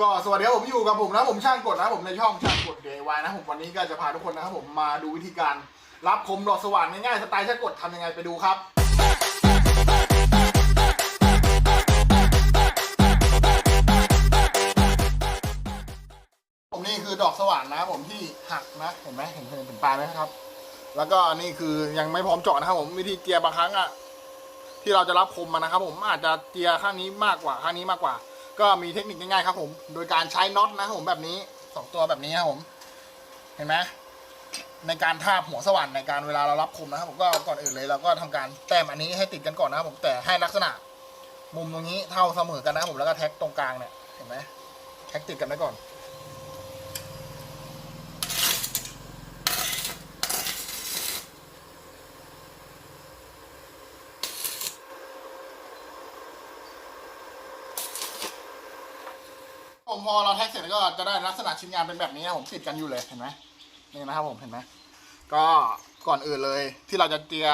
ก็สวัสดีครับผมอยู่กับผมนะผมช่างกดนะผมในช่องช่างกด DIY นะผมวันนี้ก็จะพาทุกคนนะครับผมมาดูวิธีการรับคมดอกสว่านง่ายๆสไตล์ช่างกดทำยังไงไปดูครับผมนี่คือดอกสว่านนะครับผมที่หักนะเห็นไหมเห็นเห็นเห็นปลายไหมครับ แล้วก็นี่คือยังไม่พร้อมเจาะนะครับผมวิธีเจียบางครั้งอะที่เราจะรับคมมานะครับ ผมอาจจะเจียข้างนี้มากกว่าข้างนี้มากกว่า ก็มีเทคนิคง่ายๆครับผม โดยการใช้น็อตนะครับผมแบบนี้สองตัวแบบนี้ครับผม เห็นไหมในการทาบหัวสว่านในการเวลาเรารับคมนะครับผมก็ก่อนอื่นเลยเราก็ทำการแต้มอันนี้ให้ติดกันก่อนนะครับผมแต่ให้ลักษณะ มุมตรงนี้เท่าเสมอกันนะครับผมแล้วก็แท็กตรงกลางเนี่ยเห็นไหมแท็กติดกันไว้ก่อน ผมพอเราแท็กเสร็จก็จะได้ลักษณะชิ้นงานเป็นแบบนี้นะผมติดกันอยู่เลยเห็นไหมนี่นะครับผมเห็นไหมก็ก่อนอื่นเลยที่เราจะเจีย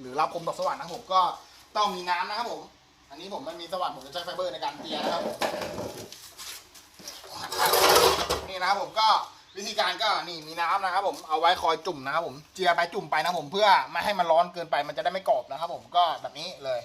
หรือรับคมดอกสว่านนะครับผมก็ต้องมีน้ำนะครับผม อันนี้ผมไม่มีสว่านผมจะใช้ไฟเบอร์ในการเจียนะครับนี่นะครับผมก็วิธีการก็นี่มีน้ำนะครับผมเอาไว้คอยจุ่มนะครับผมเจียไปจุ่มไปนะผมเพื่อไม่ให้มันร้อนเกินไปมันจะได้ไม่กรอบนะครับผมก็แบบนี้เลย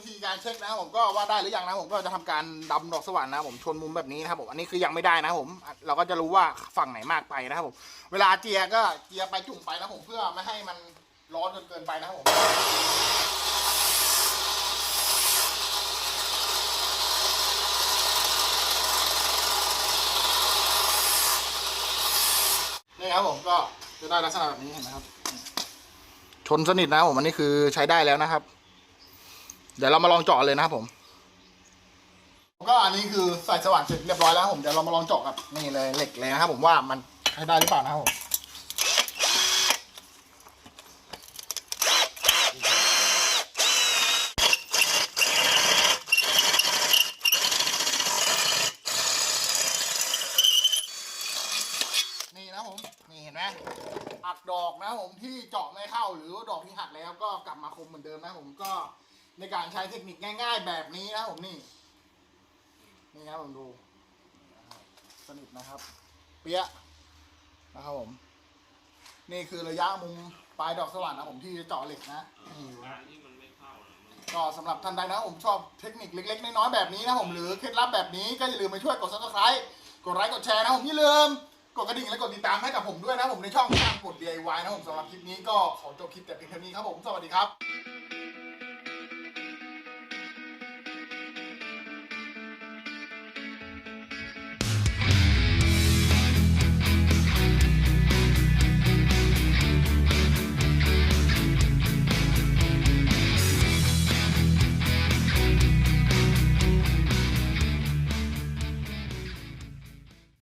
วิธีการเช็คนะผมก็ว่าได้หรือยังนะผมก็จะทำการดำดอกสว่านนะผมชนมุมแบบนี้นะครับผมอันนี้คือยังไม่ได้นะผมเราก็จะรู้ว่าฝั่งไหนมากไปนะครับผมเวลาเจียก็เจียไปจุ่มไปนะผมเพื่อไม่ให้มันร้อนจนเกินไปนะครับผมนี่ครับผมก็จะได้ลักษณะแบบนี้เห็นไหมครับ ชนสนิทนะผมอันนี้คือใช้ได้แล้วนะครับ เดี๋ยวเรามาลองเจาะเลยนะครับผม ก็อันนี้คือใส่สว่านเสร็จเรียบร้อยแล้วผมเดี๋ยวเรามาลองเจาะกับนี่เลยเหล็กเลยนะครับผมว่ามันใช้ได้หรือเปล่านะครับผมนี่นะผมนี่เห็นไหมอัดดอกนะผมที่เจาะไม่เข้าหรือดอกที่หักแล้วก็กลับมาคมเหมือนเดิมนะผมก็ ในการใช้เทคนิคง่ายๆแบบนี้นะครับผมนี่ นี่ครับผมดู สนิทนะครับ เปี้ยะนะครับผม นี่คือระยะมุมปลายดอกสว่านนะผมที่เจาะเหล็กนะนี่ดูนะนี่มันไม่เข้าหรอกมันก็สำหรับท่านใดนะผมชอบเทคนิคเล็ก ๆ น้อยๆแบบนี้นะผมหรือเคล็ดลับแบบนี้ก็อย่าลืมไปช่วยกด subscribe กดไลค์กดแชร์นะผมอย่าลืมกดกระดิ่งและกดติดตามให้กับผมด้วยนะผมในช่องช่างกด DIY นะผมสำหรับคลิปนี้ก็ขอจบคลิปแต่เพียงเท่านี้ครับผมสวัสดีครับ